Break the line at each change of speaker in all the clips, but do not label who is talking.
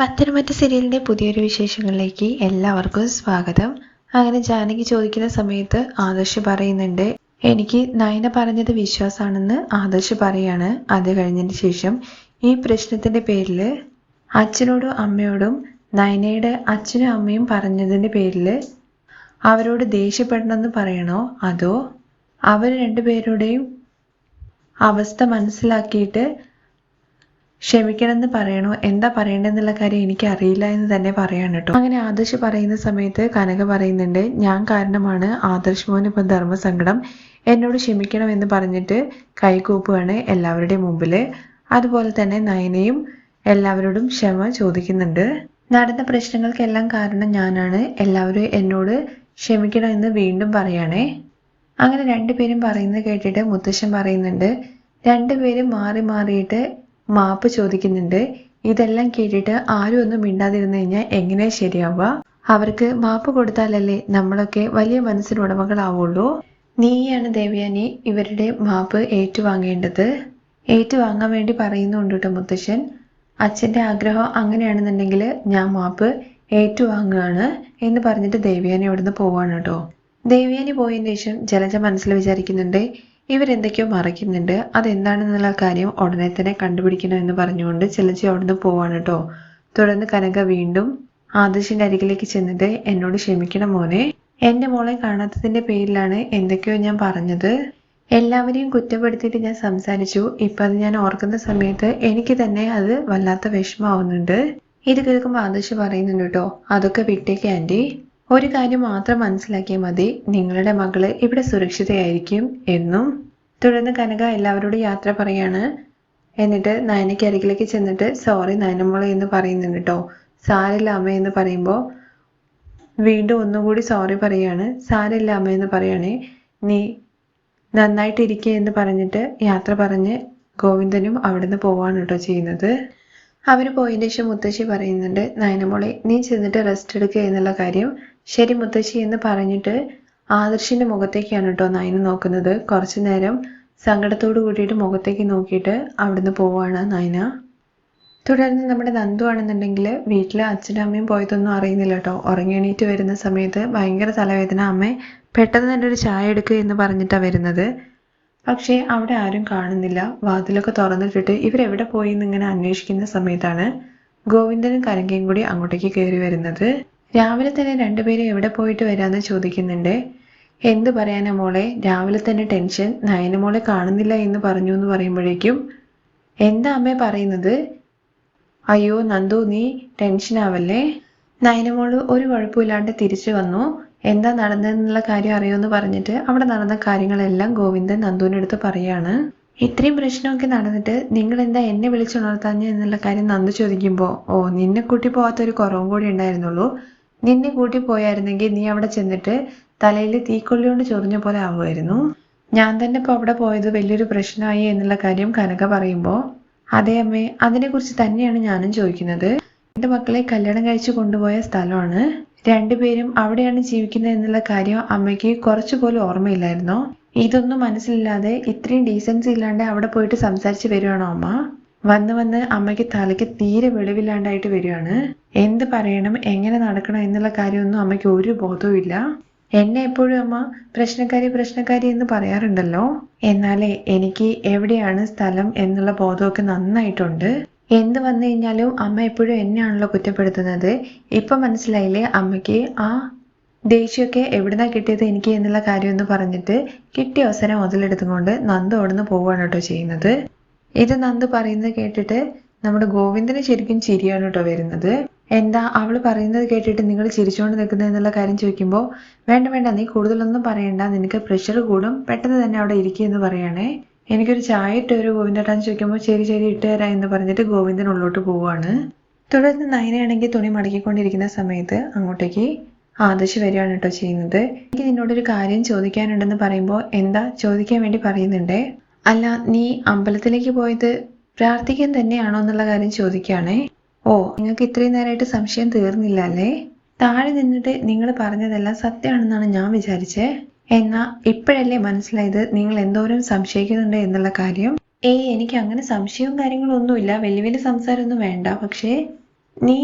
പത്തനംതിട്ട സീരിയലിന്റെ പുതിയൊരു വിശേഷങ്ങളിലേക്ക് എല്ലാവർക്കും സ്വാഗതം. അങ്ങനെ ജാനകി ചോദിക്കുന്ന സമയത്ത് ആദർശ് പറയുന്നുണ്ട് എനിക്ക് നയന പറഞ്ഞത് വിശ്വാസമാണെന്ന് ആദർശ് പറയാണ്. അത് കഴിഞ്ഞതിന് ശേഷം ഈ പ്രശ്നത്തിന്റെ പേരിൽ അച്ഛനോടും അമ്മയോടും നയനയുടെ അച്ഛനും അമ്മയും പറഞ്ഞതിന്റെ പേരിൽ അവരോട് ദേഷ്യപ്പെടണമെന്ന് പറയണോ? അതോ അവർ രണ്ടുപേരുടെയും അവസ്ഥ മനസ്സിലാക്കിയിട്ട് ക്ഷമിക്കണമെന്ന് പറയണോ? എന്താ പറയണ്ടെന്നുള്ള കാര്യം എനിക്ക് അറിയില്ല എന്ന് തന്നെ പറയാണ് കേട്ടോ. അങ്ങനെ ആദർശ് പറയുന്ന സമയത്ത് കനക പറയുന്നുണ്ട് ഞാൻ കാരണമാണ് ആദർശ് മോന് ഇപ്പം ധർമ്മസങ്കടം. എന്നോട് ക്ഷമിക്കണം എന്ന് പറഞ്ഞിട്ട് കൈകൂപ്പുകയാണ് എല്ലാവരുടെയും മുമ്പിൽ അതുപോലെ തന്നെ നയനയും എല്ലാവരോടും ക്ഷമ ചോദിക്കുന്നുണ്ട്. നടന്ന പ്രശ്നങ്ങൾക്കെല്ലാം കാരണം ഞാനാണ്. എല്ലാവരും എന്നോട് ക്ഷമിക്കണം എന്ന് വീണ്ടും പറയണേ. അങ്ങനെ രണ്ടുപേരും പറയുന്നത് കേട്ടിട്ട് മുത്തശ്ശൻ പറയുന്നുണ്ട് രണ്ടുപേരും മാറി മാറിയിട്ട് മാപ്പ് ചോദിക്കുന്നുണ്ട്. ഇതെല്ലാം കേട്ടിട്ട് ആരും ഒന്നും മിണ്ടാതിരുന്നു കഴിഞ്ഞാൽ എങ്ങനെ ശരിയാവുക? അവർക്ക് മാപ്പ് കൊടുത്താലല്ലേ നമ്മളൊക്കെ വലിയ മനസ്സിന് ഉടമകളാവുള്ളൂ നീയാണ് ദേവയാനി ഇവരുടെ മാപ്പ് ഏറ്റുവാങ്ങേണ്ടത്? ഏറ്റുവാങ്ങാൻ വേണ്ടി പറയുന്നുണ്ട് കേട്ടോ മുത്തശ്ശൻ. അച്ഛന്റെ ആഗ്രഹം അങ്ങനെയാണെന്നുണ്ടെങ്കിൽ ഞാൻ മാപ്പ് ഏറ്റുവാങ്ങുകയാണ് എന്ന് പറഞ്ഞിട്ട് ദേവയാനി അവിടുന്ന് പോവാണ് കേട്ടോ ദേവയാനി പോയതിന് ശേഷം ജലജ മനസ്സിൽ വിചാരിക്കുന്നുണ്ട് ഇവരെന്തൊക്കെയോ മറയ്ക്കുന്നുണ്ട്. അതെന്താണെന്നുള്ള കാര്യം ഉടനെ തന്നെ കണ്ടുപിടിക്കണം എന്ന് പറഞ്ഞുകൊണ്ട് ചെലച്ചി അവിടുന്ന് പോവാണ് കേട്ടോ. തുടർന്ന് കനക വീണ്ടും ആദർശിന്റെ അരികിലേക്ക് ചെന്നിട്ട് എന്നോട് ക്ഷമിക്കണം മോനെ. എന്റെ മോളെ കാണാത്തതിന്റെ പേരിലാണ് എന്തൊക്കെയോ ഞാൻ പറഞ്ഞത്. എല്ലാവരെയും കുറ്റപ്പെടുത്തിയിട്ട് ഞാൻ സംസാരിച്ചു. ഇപ്പൊ അത് ഞാൻ ഓർക്കുന്ന സമയത്ത് എനിക്ക് തന്നെ അത് വല്ലാത്ത വിഷമാവുന്നുണ്ട് ഇത് കേൾക്കുമ്പോൾ ആദർശ് പറയുന്നുണ്ട് കേട്ടോ. അതൊക്കെ വിട്ടേക്ക് ആന്റി. ഒരു കാര്യം മാത്രം മനസ്സിലാക്കിയാൽ മതി. നിങ്ങളുടെ മകൾ ഇവിടെ സുരക്ഷിതയായിരിക്കും എന്നും. തുടർന്ന് കനക എല്ലാവരോടും യാത്ര പറയാണ്. എന്നിട്ട് നയനയ്ക്ക് അരികിലേക്ക് ചെന്നിട്ട് സോറി നയനമോളെ എന്ന് പറയുന്നുണ്ട് കേട്ടോ. സാരില്ല അമ്മ എന്ന് പറയുമ്പോൾ വീണ്ടും ഒന്നുകൂടി സോറി പറയാണ്. സാരില്ല അമ്മ എന്ന് പറയണേ. നീ നന്നായിട്ട് ഇരിക്കുക എന്ന് പറഞ്ഞിട്ട് യാത്ര പറഞ്ഞ് ഗോവിന്ദനും അവിടുന്ന് പോവാണ് കേട്ടോ ചെയ്യുന്നത്. അവർ പോയതിന് ശേഷം മുത്തശ്ശി പറയുന്നുണ്ട് നയനമോളെ നീ ചെന്നിട്ട് റെസ്റ്റ് എടുക്കുക എന്നുള്ള കാര്യം ശരി മുത്തശ്ശി എന്ന് പറഞ്ഞിട്ട് ആദർശിന്റെ മുഖത്തേക്കാണ് കേട്ടോ നയന നോക്കുന്നത്. കുറച്ചു നേരം സങ്കടത്തോട് കൂടിയിട്ട് മുഖത്തേക്ക് നോക്കിയിട്ട് അവിടുന്ന് പോവാണ് നയന. തുടർന്ന് നമ്മുടെ നന്ദു ആണെന്നുണ്ടെങ്കിൽ വീട്ടിലെ അച്ഛനും അമ്മയും പോയതൊന്നും അറിയുന്നില്ല കേട്ടോ ഉറങ്ങി എണീറ്റ് വരുന്ന സമയത്ത് ഭയങ്കര തലവേദന. അമ്മ പെട്ടെന്ന് തന്നെ ഒരു ചായ എടുക്കുക എന്ന് പറഞ്ഞിട്ടാണ് വരുന്നത്. പക്ഷേ അവിടെ ആരും കാണുന്നില്ല. വാതിലൊക്കെ തുറന്നിട്ടിട്ട് ഇവരെവിടെ പോയി എന്നിങ്ങനെ അന്വേഷിക്കുന്ന സമയത്താണ് ഗോവിന്ദനും കരങ്കയും കൂടി അങ്ങോട്ടേക്ക് കയറി വരുന്നത്. രാവിലെ തന്നെ രണ്ടുപേരും എവിടെ പോയിട്ട് വരാന്ന് ചോദിക്കുന്നുണ്ട്. എന്ത് പറയാനാ മോളെ? രാവിലെ തന്നെ ടെൻഷൻ. നയനമോളെ കാണുന്നില്ല എന്ന് പറഞ്ഞു എന്ന് പറയുമ്പോഴേക്കും എന്താ അമ്മേ പറയുന്നത്? അയ്യോ നന്ദു നീ ടെൻഷൻ ആവല്ലേ നയനമോൾ ഒരു കുഴപ്പമില്ലാണ്ട് തിരിച്ചു വന്നു. എന്താ നടന്നതെന്നുള്ള കാര്യം അറിയുമെന്ന് പറഞ്ഞിട്ട് അവിടെ നടന്ന കാര്യങ്ങളെല്ലാം ഗോവിന്ദൻ നന്ദുവിന്റെ അടുത്ത് പറയാണ്. ഇത്രയും പ്രശ്നമൊക്കെ നടന്നിട്ട് നിങ്ങൾ എന്താ എന്നെ വിളിച്ചുണർത്താഞ്ഞ എന്നുള്ള കാര്യം നന്ദു ചോദിക്കുമ്പോൾ ഓ നിന്നെ കൂട്ടി പോകാത്ത ഒരു കുറവും കൂടി ഉണ്ടായിരുന്നുള്ളൂ. നിന്നെ കൂട്ടി പോയായിരുന്നെങ്കിൽ നീ അവിടെ ചെന്നിട്ട് തലയിൽ തീക്കൊള്ളി കൊണ്ട് ചൊറിഞ്ഞ പോലെ ആവുമായിരുന്നു. ഞാൻ തന്നെ ഇപ്പോൾ അവിടെ പോയത് വലിയൊരു പ്രശ്നമായി എന്നുള്ള കാര്യം കനക പറയുമ്പോൾ അതേ അമ്മേ അതിനെക്കുറിച്ച് തന്നെയാണ് ഞാനും ചോദിക്കുന്നത്. എന്റെ മക്കളെ കല്യാണം കഴിച്ചു കൊണ്ടുപോയ സ്ഥലമാണ്. രണ്ടുപേരും അവിടെയാണ് ജീവിക്കുന്നത് എന്നുള്ള കാര്യം അമ്മയ്ക്ക് കുറച്ചു പോലും ഓർമ്മയില്ലായിരുന്നോ. ഇതൊന്നും മനസ്സിലില്ലാതെ ഇത്രയും ഡീസൻസി ഇല്ലാണ്ട് അവിടെ പോയിട്ട് സംസാരിച്ച് വരുവാണോ അമ്മ? വന്ന് വന്ന് അമ്മയ്ക്ക് തലയ്ക്ക് തീരെ വെളിവില്ലാണ്ടായിട്ട് വരികയാണ് എന്ത് പറയണം എങ്ങനെ നടക്കണം എന്നുള്ള കാര്യമൊന്നും അമ്മയ്ക്ക് ഒരു ബോധവും ഇല്ല. എന്നെ എപ്പോഴും അമ്മ പ്രശ്നക്കാരി പ്രശ്നക്കാരി എന്ന് പറയാറുണ്ടല്ലോ. എന്നാലേ എനിക്ക് എവിടെയാണ് സ്ഥലം എന്നുള്ള ബോധമൊക്കെ നന്നായിട്ടുണ്ട്. എന്ത് വന്നു കഴിഞ്ഞാലും അമ്മ എപ്പോഴും എന്നെയാണല്ലോ കുറ്റപ്പെടുത്തുന്നത്? ഇപ്പൊ മനസ്സിലായില്ലേ അമ്മയ്ക്ക്? ആ ദേഷ്യമൊക്കെ എവിടുന്നാ കിട്ടിയത് എനിക്ക് എന്നുള്ള കാര്യം എന്ന് പറഞ്ഞിട്ട് കിട്ടിയ അവസരം മുതലെടുത്തുകൊണ്ട് നന്ദു അവിടുന്ന് പോവുകയാണ് കേട്ടോ ചെയ്യുന്നത്. ഇത് നന്ദു പറയുന്നത് കേട്ടിട്ട് നമ്മുടെ ഗോവിന്ദന് ശരിക്കും ചിരിയാണ് കേട്ടോ വരുന്നത്. എന്താ അവൾ പറയുന്നത് കേട്ടിട്ട് നിങ്ങൾ ചിരിച്ചുകൊണ്ട് നിൽക്കുന്നത് എന്നുള്ള കാര്യം ചോദിക്കുമ്പോൾ വേണ്ട വേണ്ട നീ കൂടുതലൊന്നും പറയണ്ട. നിനക്ക് പ്രഷർ കൂടും. പെട്ടെന്ന് തന്നെ അവിടെ ഇരിക്കുക എന്ന് പറയണേ. എനിക്കൊരു ചായ ഇട്ട് ഒരു ഗോവിന്ദേട്ടാന്ന് ചോദിക്കുമ്പോൾ ശരി ശരി ഇട്ട് തരാം എന്ന് പറഞ്ഞിട്ട് ഗോവിന്ദൻ ഉള്ളോട്ട് പോവാണ്. തുടർന്ന് നയനയാണെങ്കിൽ തുണി മടക്കിക്കൊണ്ടിരിക്കുന്ന സമയത്ത് അങ്ങോട്ടേക്ക് ആദർശ് വരികയാണ് കേട്ടോ ചെയ്യുന്നത്. എനിക്ക് നിന്നോടൊരു കാര്യം ചോദിക്കാനുണ്ടെന്ന് പറയുമ്പോൾ എന്താ ചോദിക്കാൻ വേണ്ടി പറയുന്നുണ്ടേ? അല്ല നീ അമ്പലത്തിലേക്ക് പോയത് പ്രാർത്ഥിക്കാൻ തന്നെയാണോ എന്നുള്ള കാര്യം ചോദിക്കുകയാണേ. ഓ നിങ്ങൾക്ക് ഇത്രയും നേരമായിട്ട് സംശയം തീർന്നില്ല അല്ലേ? താഴെ നിന്നിട്ട് നിങ്ങൾ പറഞ്ഞതെല്ലാം സത്യമാണെന്നാണ് ഞാൻ വിചാരിച്ചേ. എന്നാ ഇപ്പോഴല്ലേ മനസ്സിലായത്? നിങ്ങൾ എന്തോരം സംശയിക്കുന്നുണ്ട് എന്നുള്ള കാര്യം? ഏയ് എനിക്ക് അങ്ങനെ സംശയവും കാര്യങ്ങളൊന്നുമില്ല. വലിയ വലിയ സംസാരമൊന്നും വേണ്ട. പക്ഷേ നീ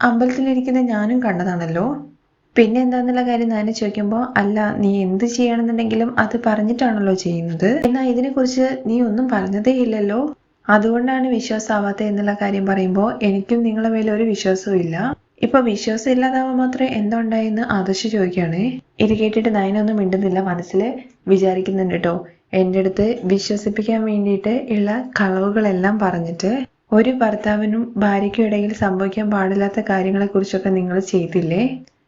അമ്പലത്തിലിരിക്കുന്ന ഞാനും കണ്ടതാണല്ലോ. പിന്നെ എന്താന്നുള്ള കാര്യം ഞാൻ ചോദിക്കുമ്പോൾ അല്ല നീ എന്ത് ചെയ്യണമെന്നുണ്ടെങ്കിലും അത് പറഞ്ഞിട്ടാണല്ലോ ചെയ്യുന്നത്. എന്നാൽ ഇതിനെക്കുറിച്ച് നീ ഒന്നും പറഞ്ഞതേ ഇല്ലല്ലോ. അതുകൊണ്ടാണ് വിശ്വാസമാവാത്ത എന്നുള്ള കാര്യം പറയുമ്പോൾ എനിക്കും നിങ്ങളെ മേലെ ഒരു വിശ്വാസവും ഇല്ല ഇപ്പൊ വിശ്വാസം ഇല്ലാതാവാൻ മാത്രമേ എന്തുണ്ടായെന്ന് ആദർശ് ചോദിക്കുകയാണ്. ഇത് കേട്ടിട്ട് നയനൊന്നും മിണ്ടുന്നില്ല. മനസ്സിൽ വിചാരിക്കുന്നുണ്ട് കേട്ടോ എന്റെ അടുത്ത് വിശ്വസിപ്പിക്കാൻ വേണ്ടിയിട്ട് ഉള്ള കളവുകളെല്ലാം പറഞ്ഞിട്ട് ഒരു ഭർത്താവിനും ഭാര്യയ്ക്കും ഇടയിൽ സംഭവിക്കാൻ പാടില്ലാത്ത കാര്യങ്ങളെ കുറിച്ചൊക്കെ നിങ്ങൾ ചെയ്തില്ലേ?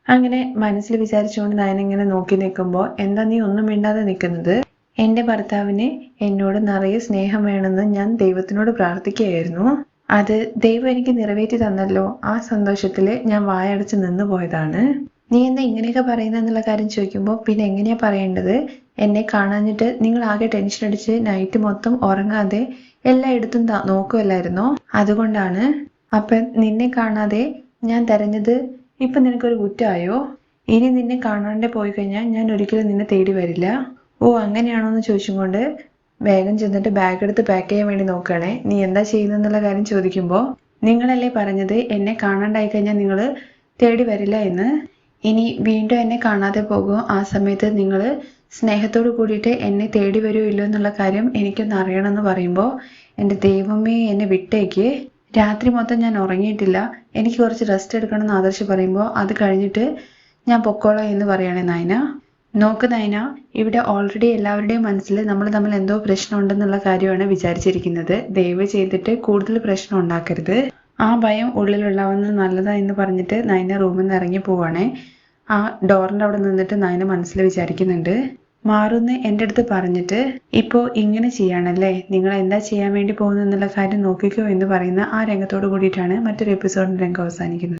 അങ്ങനെ മനസ്സിൽ വിചാരിച്ചുകൊണ്ട് നയൻ ഇങ്ങനെ നോക്കി നിൽക്കുമ്പോൾ എന്താ നീ ഒന്നും മിണ്ടാതെ നിൽക്കുന്നത്? എന്റെ ഭർത്താവിന് എന്നോട് നിറയെ സ്നേഹം വേണമെന്ന് ഞാൻ ദൈവത്തിനോട് പ്രാർത്ഥിക്കുകയായിരുന്നു. അത് ദൈവം എനിക്ക് നിറവേറ്റി തന്നല്ലോ. ആ സന്തോഷത്തിൽ ഞാൻ വായടച്ച് നിന്ന് പോയതാണ്. നീ എന്താ ഇങ്ങനെയൊക്കെ പറയുന്നെന്നുള്ള കാര്യം ചോദിക്കുമ്പോൾ പിന്നെ എങ്ങനെയാ പറയേണ്ടത്? എന്നെ കാണാഞ്ഞിട്ട് നിങ്ങൾ ആകെ ടെൻഷൻ അടിച്ച് നൈറ്റ് മൊത്തം ഉറങ്ങാതെ എല്ലായിടത്തും നോക്കുമല്ലായിരുന്നോ അതുകൊണ്ടാണ്. അപ്പൊ നിന്നെ കാണാതെ ഞാൻ തെരഞ്ഞത് ഇപ്പൊ നിനക്കൊരു കുറ്റമായോ? ഇനി നിന്നെ കാണാണ്ട് പോയി കഴിഞ്ഞാൽ ഞാൻ ഒരിക്കലും നിന്നെ തേടി വരില്ല. ഓ അങ്ങനെയാണോ എന്ന് ചോദിച്ചും കൊണ്ട് വേഗം ചെന്നിട്ട് ബാഗ് എടുത്ത് പാക്ക് ചെയ്യാൻ വേണ്ടി നോക്കുകയാണേ. നീ എന്താ ചെയ്യുന്നെന്നുള്ള കാര്യം ചോദിക്കുമ്പോൾ നിങ്ങളല്ലേ പറഞ്ഞത് എന്നെ കാണാണ്ടായി കഴിഞ്ഞാൽ നിങ്ങൾ തേടി വരില്ല എന്ന്. ഇനി വീണ്ടും എന്നെ കാണാതെ പോകുമോ ആ സമയത്ത് നിങ്ങൾ സ്നേഹത്തോട് കൂടിയിട്ട് എന്നെ തേടി വരുമോ ഇല്ലോ എന്നുള്ള കാര്യം എനിക്കൊന്ന് അറിയണമെന്ന് പറയുമ്പോൾ എന്റെ ദൈവമേ എന്നെ വിട്ടേക്ക്. രാത്രി മൊത്തം ഞാൻ ഉറങ്ങിയിട്ടില്ല. എനിക്ക് കുറച്ച് റെസ്റ്റ് എടുക്കണം എന്ന് ആദർശ് പറയുമ്പോൾ അത് കഴിഞ്ഞിട്ട് ഞാൻ പൊക്കോളാം എന്ന് പറയണേ നയന. നോക്ക് നയന ഇവിടെ ഓൾറെഡി എല്ലാവരുടെയും മനസ്സിൽ നമ്മൾ തമ്മിൽ എന്തോ പ്രശ്നം ഉണ്ടെന്നുള്ള കാര്യമാണ് വിചാരിച്ചിരിക്കുന്നത്. ദയവ് ചെയ്തിട്ട് കൂടുതൽ പ്രശ്നം ഉണ്ടാക്കരുത്. ആ ഭയം ഉള്ളിലുള്ളവന്ന് നല്ലതാ എന്ന് പറഞ്ഞിട്ട് നയന റൂമിൽ നിന്ന് ഇറങ്ങി പോവാണേ. ആ ഡോറിന്റെ അവിടെ നിന്നിട്ട് നയന മനസ്സിൽ വിചാരിക്കുന്നുണ്ട്. മാറുന്ന് എന്റെ അടുത്ത് പറഞ്ഞിട്ട് ഇപ്പോൾ ഇങ്ങനെ ചെയ്യാണല്ലേ? നിങ്ങൾ എന്താ ചെയ്യാൻ വേണ്ടി പോകുന്നു എന്നുള്ള കാര്യം നോക്കിക്കോ എന്ന് പറയുന്ന ആ രംഗത്തോട് കൂടിയിട്ടാണ് മറ്റൊരു എപ്പിസോഡിന്റെ രംഗം അവസാനിക്കുന്നത്.